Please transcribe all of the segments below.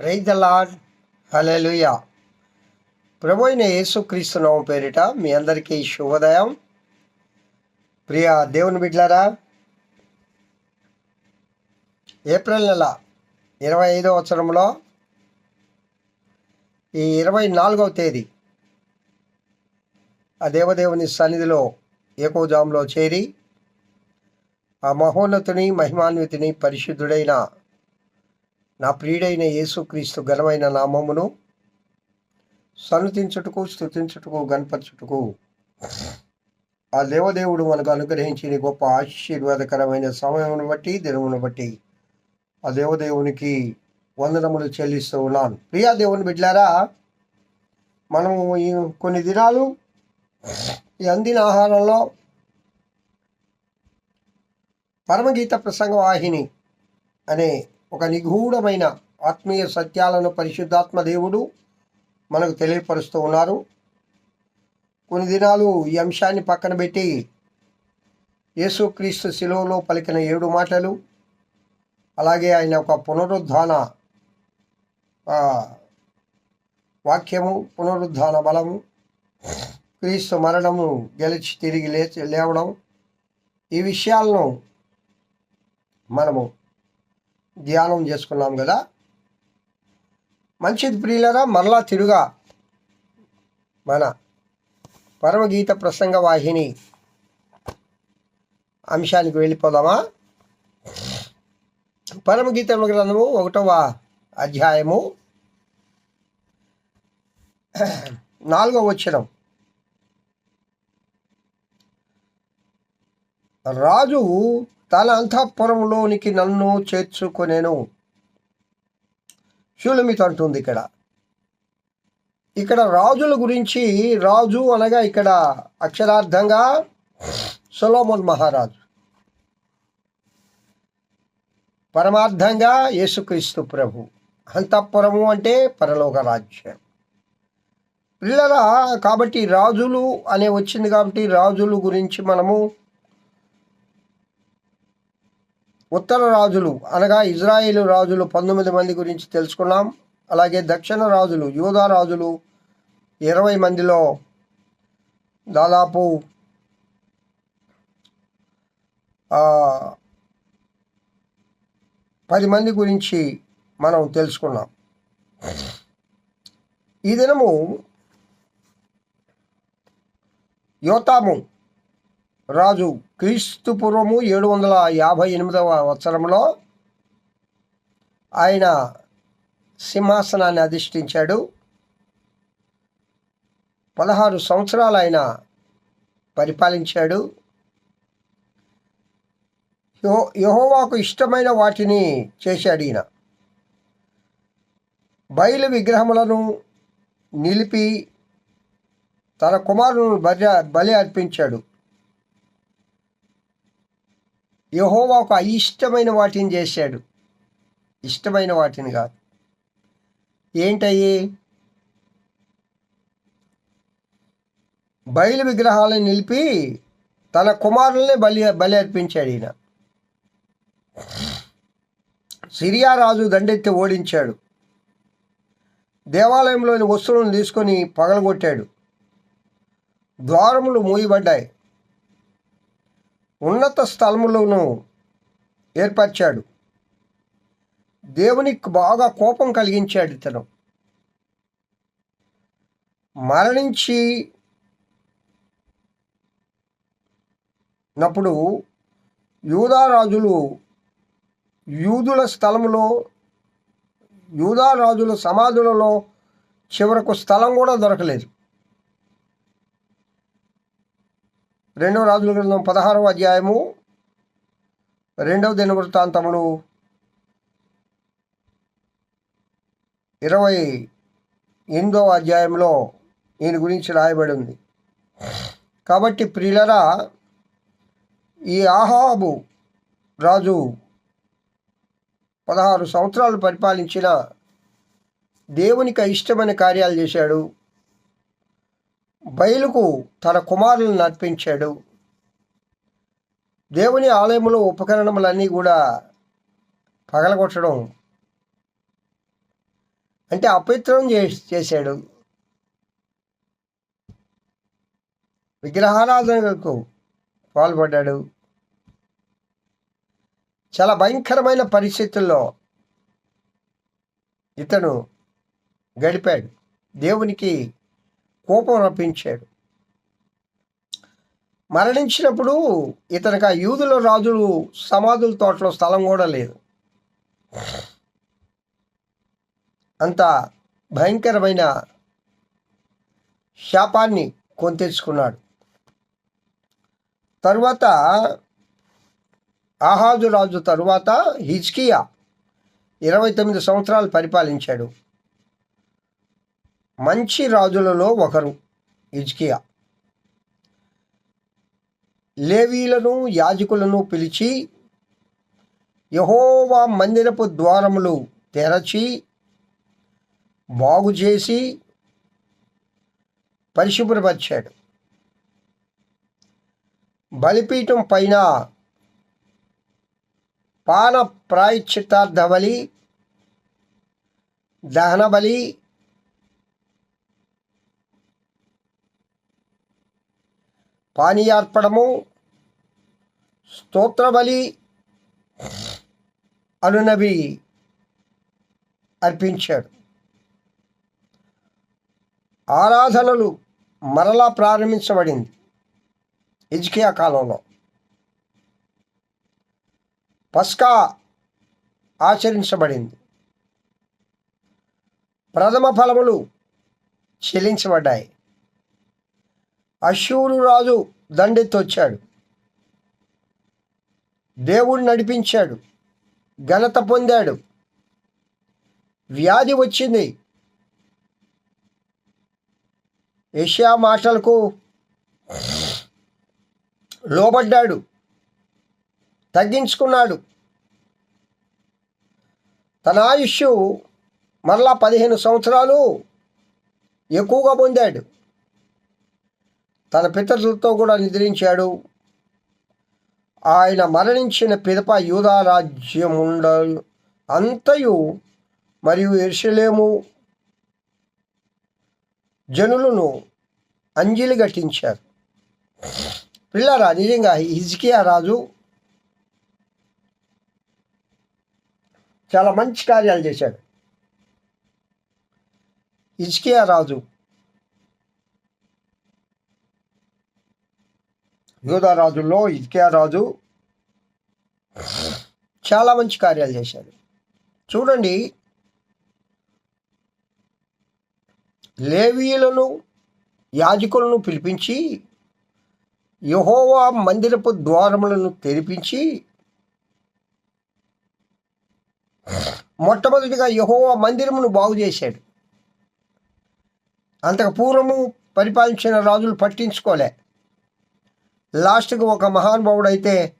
Praise the Lord hallelujah ప్రభు అయిన యేసుక్రీస్తునామం పేరిట మీ అందరికీ శుభోదయం. ప్రియ దేవుని బిడ్లారా ఏప్రిల్ నెల ఇరవై ఐదవ సంవత్సరంలో ఈ ఇరవై నాలుగవ తేదీ ఆ దేవదేవుని సన్నిధిలో ఏకోజాంలో చేరి ఆ మహోన్నతుని మహిమాన్వితిని పరిశుద్ధుడైన నా ప్రియుడైన యేసుక్రీస్తు ఘనమైన నామమును సన్నుతించుటకు స్థుతించుటకు గణపరచుటకు ఆ దేవదేవుడు మనకు అనుగ్రహించిన గొప్ప ఆశీర్వాదకరమైన సమయమును బట్టి దినమును బట్టి ఆ దేవదేవునికి వందనములు చెల్లిస్తూ ఉన్నాను. ప్రియా దేవుని బిడ్డారా మనము ఈ కొన్ని దినాలు ఈ అందిన ఆహారంలో పరమగీత ప్రసంగ వాహిని అనే ఒక నిగూఢమైన ఆత్మీయ సత్యాలను పరిశుద్ధాత్మ దేవుడు మనకు తెలియపరుస్తూ ఉన్నారు. కొన్ని దినాలు ఈ అంశాన్ని పక్కన పెట్టి యేసుక్రీస్తు శిలువలో పలికిన ఏడు మాటలు అలాగే ఆయన ఒక పునరుద్ధాన వాక్యము పునరుద్ధాన బలము క్రీస్తు మరణము గెలిచి తిరిగి లేచి లేవడం ఈ విషయాలను మనము ధ్యానం చేసుకున్నాం కదా. మంచిది ప్రియులరా మరలా తిరుగా మన పరమగీత ప్రసంగ వాహిని అంశానికి వెళ్ళిపోదామా? పరమగీత గ్రంథము ఒకటవ అధ్యాయము నాలుగవ వచనం. రాజు తన అంతఃపురంలోనికి నన్ను చేర్చుకొనేను. షూలమిత్ అంటుంది ఇక్కడ. ఇక్కడ రాజుల గురించి రాజు అనగా ఇక్కడ అక్షరార్థంగా సొలోమోన్ మహారాజు. పరమార్థంగా యేసుక్రీస్తు ప్రభు. అంతఃపురము అంటే పరలోక రాజ్యం. పిల్లల కాబట్టి రాజులు అనే వచ్చింది కాబట్టి రాజులు గురించి మనము ఉత్తర రాజులు అనగా ఇజ్రాయేలు రాజులు పంతొమ్మిది మంది గురించి తెలుసుకున్నాం. అలాగే దక్షిణ రాజులు యూదా రాజులు ఇరవై మందిలో దాదాపు పది మంది గురించి మనం తెలుసుకున్నాం. ఈ దినము యోతాము రాజు క్రీస్తు పూర్వము ఏడు వందల యాభై ఎనిమిదవ సంవత్సరంలో ఆయన సింహాసనాన్ని అధిష్ఠించాడు. పదహారు సంవత్సరాలు ఆయన పరిపాలించాడు. యో యహోవాకు ఇష్టమైన వాటిని చేశాడు ఈయన. బయలు విగ్రహములను నిలిపి తన కుమారులను బలి అర్పించాడు. యహోవాకు అయిష్టమైన వాటిని చేశాడు. ఇష్టమైన వాటిని కాదు. ఏంటయ్యి? బయలు విగ్రహాలను నిలిపి తన కుమారుల్ని బలి బలి అర్పించాడు ఈయన. సిరియా రాజు దండెత్తి ఓడించాడు. దేవాలయంలోని వస్తువులను తీసుకొని పగలగొట్టాడు. ద్వారములు మూయబడ్డాయి. ఉన్నత స్థలములను ఏర్పరిచాడు. దేవునికి బాగా కోపం కలిగించాడు ఇతను. మరణించి నప్పుడు యూదారాజులు యూదుల స్థలములో యూదారాజుల సమాధులలో చివరకు స్థలం కూడా దొరకలేదు. రెండవ రాజుల గ్రంథం పదహారవ అధ్యాయము రెండవ దినవృత్తాంతములు ఇరవై ఎనిమిదవ అధ్యాయంలో ఈయన గురించి రాయబడి ఉంది. కాబట్టి ప్రియులరా ఈ ఆహాబు రాజు పదహారు సంవత్సరాలు పరిపాలించిన దేవునికి ఇష్టమైన కార్యాలు చేశాడు. బయలుకు తన కుమారులను నడిపించాడు. దేవుని ఆలయంలో ఉపకరణములన్నీ కూడా పగలగొట్టడం అంటే అపవిత్రం చే- చేశాడు. విగ్రహారాధనకు పాల్పడ్డాడు. చాలా భయంకరమైన పరిస్థితుల్లో ఇతను గడిపాడు. దేవునికి కోపం రప్పించాడు. మరణించినప్పుడు ఇతనికి ఆ యూదుల రాజులు సమాధుల తోటలో స్థలం కూడా లేదు. అంత భయంకరమైన శాపాన్ని కొంతెచ్చుకున్నాడు. తరువాత ఆహాజు రాజు తరువాత హిజ్కియా ఇరవై తొమ్మిది సంవత్సరాలు పరిపాలించాడు. మంచి రాజులలో ఒకరు ఇజ్కియా లేవీలను యాజకులను పిలిచి యహోవా మందిరపు ద్వారములు తెరచి బాగు చేసి పరిశుభ్రపరిచాడు. బలిపీఠం పైన పాన ప్రాయశ్చిత్తార్థ బలి దహన బలి పానీయార్పణము స్తోత్రబలి అనునవి అర్పించాడు. ఆరాధనలు మరలా ప్రారంభించబడింది ఇజ్కియా కాలంలో. పస్కా ఆచరించబడింది. ప్రథమ ఫలములు చెల్లించబడ్డాయి. అశూరు రాజు దండెత్తొచ్చాడు. దేవుడు నడిపించాడు. ఘనత పొందాడు. వ్యాధి వచ్చింది. ఏషియా మాటలకు లోబడ్డాడు. తగ్గించుకున్నాడు. తన ఆయుష్ మరలా పదిహేను సంవత్సరాలు ఎక్కువగా పొందాడు. తన పితరులతో కూడా నిద్రించాడు. ఆయన మరణించిన పిదప యూదా రాజ్యముండ అంతయు మరియు ఎరుషలేము జనులను అంజలి గట్టించారు పిల్లరా నిజంగా హిజ్కియా రాజు చాలా మంచి కార్యాలు చేశాడు. హిజ్కియా రాజు యోధా రాజుల్లో హిజ్కియా రాజు చాలా మంచి కార్యాలు చేశాడు. చూడండి లేవీయులను యాజకులను పిలిపించి యహోవా మందిరపు ద్వారములను తెరిపించి మొట్టమొదటిగా యహోవా మందిరమును బాగు చేశాడు. అంతకు పూర్వము పరిపాలించిన రాజులు పట్టించుకోలే. లాస్ట్కి ఒక మహానుభావుడు అయితే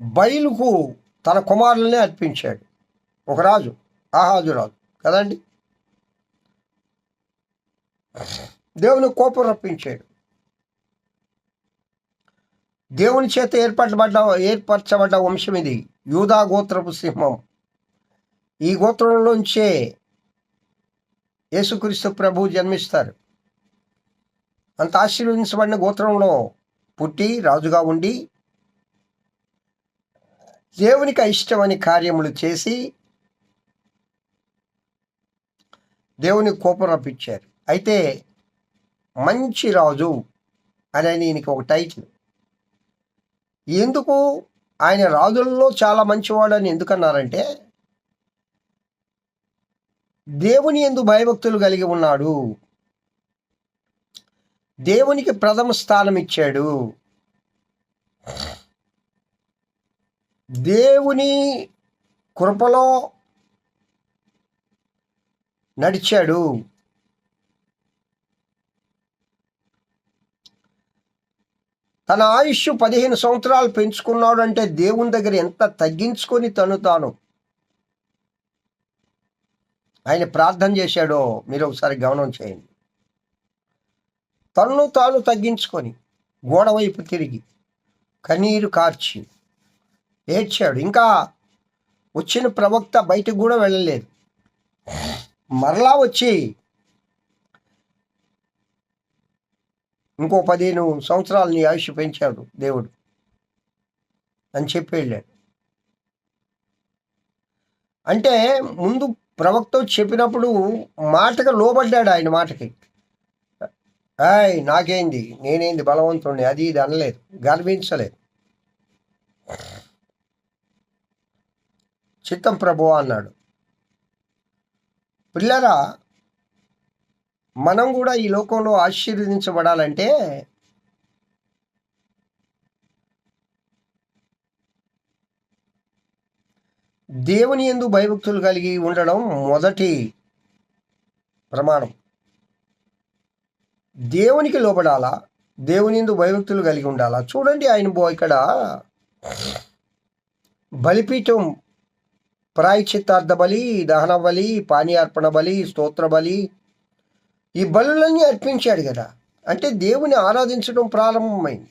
బయలుకు తన కుమారులనే అర్పించాడు. ఒక రాజు ఆహాజు రాజు కదండి? దేవుని కోపం రప్పించాడు. దేవుని చేత ఏర్పడబడ్డ ఏర్పరచబడ్డ వంశం ఇది యూదా గోత్రపు సింహం. ఈ గోత్రంలోంచే యేసుక్రీస్తు ప్రభు జన్మిస్తారు. అంత ఆశీర్వదించబడిన గోత్రంలో పుట్టి రాజుగా ఉండి దేవునికి ఇష్టమని కార్యములు చేసి దేవుని కోపం రప్పించారు అయితే మంచి రాజు అని ఈయనకి ఒక టైటిల్ ఎందుకు ఆయన రాజులలో చాలా మంచివాడు అని ఎందుకన్నారంటే దేవుని ఎందు భయభక్తులు కలిగి ఉన్నాడు. దేవునికి ప్రథమ స్థానం ఇచ్చాడు. దేవుని కృపలో నడిచాడు. తన ఆయుష్ పదిహేను సంవత్సరాలు పెంచుకున్నాడు అంటే దేవుని దగ్గర ఎంత తగ్గించుకొని తను తాను ఆయన ప్రార్థన చేశాడో మీరు ఒకసారి గమనం చేయండి. తన్ను తాను తగ్గించుకొని గోడ వైపు తిరిగి కన్నీరు కార్చి ఏడ్చాడు. ఇంకా వచ్చిన ప్రవక్త బయటకు కూడా వెళ్ళలేదు. మరలా వచ్చి ఇంకో పదిహేను సంవత్సరాలు నీ ఆయుష్ పెంచాడు దేవుడు అని చెప్పి వెళ్ళాడు. అంటే ముందు ప్రవక్త చెప్పినప్పుడు మాటకు లోబడ్డాడు ఆయన మాటకి. ఆయ్ నాకేంది? నేనేంది బలవంతుణ్ణి? అది ఇది అనలేదు. గర్వించలేదు. చిత్తం ప్రభు అన్నాడు. పిల్లరా మనం కూడా ఈ లోకంలో ఆశీర్వదించబడాలంటే దేవుని ఎందు భయభక్తులు కలిగి ఉండడం మొదటి ప్రమాణం. దేవునికి లోబడాలా? దేవునిందు భయభక్తులు కలిగి ఉండాలా? చూడండి ఆయన బో ఇక్కడ బలిపీఠం ప్రాయచిత్తార్థ బలి దహన బలి పానీయార్పణ బలి స్తోత్ర బలి ఈ బలులన్నీ అర్పించాడు కదా. అంటే దేవుని ఆరాధించడం ప్రారంభమైంది.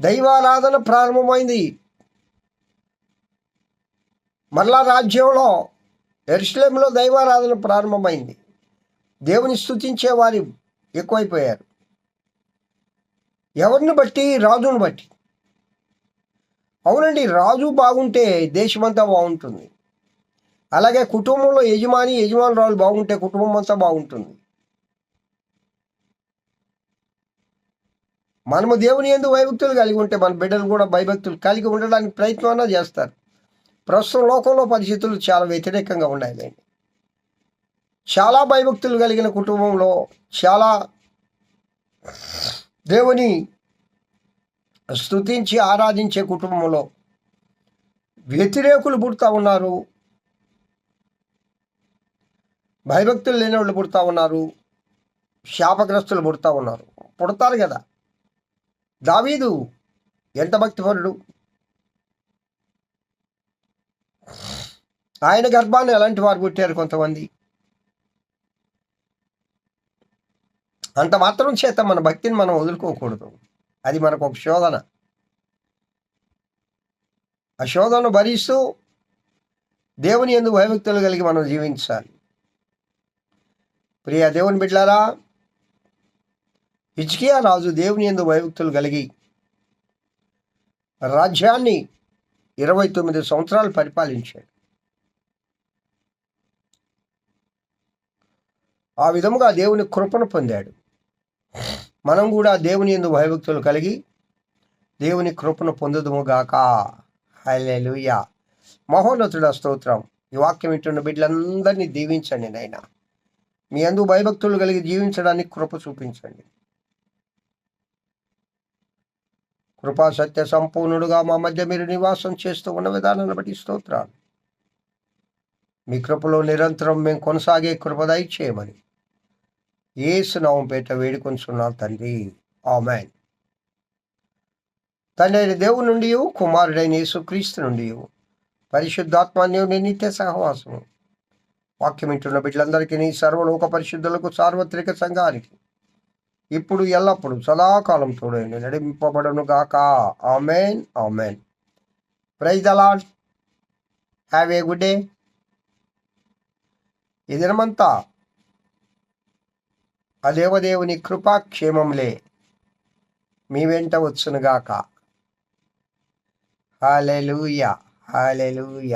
దైవారాధన ప్రారంభమైంది. మరలా రాజ్యంలో ఎరుసలేంలో దైవారాధన ప్రారంభమైంది. దేవుని స్థుతించే వారి ఎక్కువైపోయారు. ఎవరిని బట్టి? రాజును బట్టి. అవునండి రాజు బాగుంటే దేశమంతా బాగుంటుంది. అలాగే కుటుంబంలో యజమాని యజమానురాలు బాగుంటే కుటుంబం అంతా బాగుంటుంది. మనము దేవుని ఎందు భయభక్తులు కలిగి ఉంటే మన బిడ్డలు కూడా భయభక్తులు కలిగి ఉండడానికి ప్రయత్నం చేస్తారు. ప్రస్తుతం లోకంలో పరిస్థితులు చాలా వ్యతిరేకంగా ఉన్నాయి చాలా భయభక్తులు కలిగిన కుటుంబంలో చాలా దేవుని స్తుతించి ఆరాధించే కుటుంబంలో వ్యతిరేకులు పుడతా ఉన్నారు. భయభక్తులు లేని వాళ్ళు పుడతా ఉన్నారు. శాపగ్రస్తులు పుడతా ఉన్నారు. పుడతారు కదా. దావీదు ఎంత భక్తిపరుడు? ఆయన గర్భాన్ని ఎలాంటి వారు పుట్టారు కొంతమంది? అంత మాత్రం చేత మన భక్తిని మనం వదులుకోకూడదు. అది మనకు ఒక శోధన. ఆ శోధనను భరిస్తూ దేవుని ఎందుకు భయభక్తులు కలిగి మనం జీవించాలి. ప్రియ దేవుని బిడ్డారా ఇచ్కియా రాజు దేవుని ఎందు భయభక్తులు కలిగి రాజ్యాన్ని ఇరవై తొమ్మిది సంవత్సరాలు పరిపాలించాడు. ఆ విధముగా దేవుని కృపను పొందాడు. మనం కూడా దేవుని ఎందు భయభక్తులు కలిగి దేవుని కృపను పొందుదుముగాక హల్లెలూయ. మహోన్నతుడ స్తోత్రం. ఈ వాక్యం వింటున్న బిడ్డలందరినీ దీవించండి నాయన. మీ అందు భయభక్తులు కలిగి జీవించడానికి కృప చూపించండి. కృపా సత్య సంపూర్ణుడుగా మా మధ్య మీరు నివాసం చేస్తూ ఉన్న విధానాన్ని బట్టి స్తోత్రాలు. మీ కృపలో నిరంతరం మేము కొనసాగే కృపదాయి చేయమని ఏసునామం పేట వేడుకొంచున్నాను తండ్రి. ఆమెన్. తండ్రి అయిన దేవుడి నుండి కుమారుడైన యేసుక్రీస్తు నుండి పరిశుద్ధాత్మాన్యం నిత్య సహవాసము. వాక్యం వింటున్న బిడ్డలందరికీ నీ సర్వలోక పరిశుద్ధులకు సార్వత్రిక సంఘానికి ఇప్పుడు ఎల్లప్పుడు సదాకాలం తోడైన నడిపింపబడను గాక. Amen amen. Praise the Lord have a good day. ఈ దినమంతా ఆ దేవదేవుని కృపాక్షేమంలే మీ వెంట వచ్చునుగాక. Hallelujah hallelujah.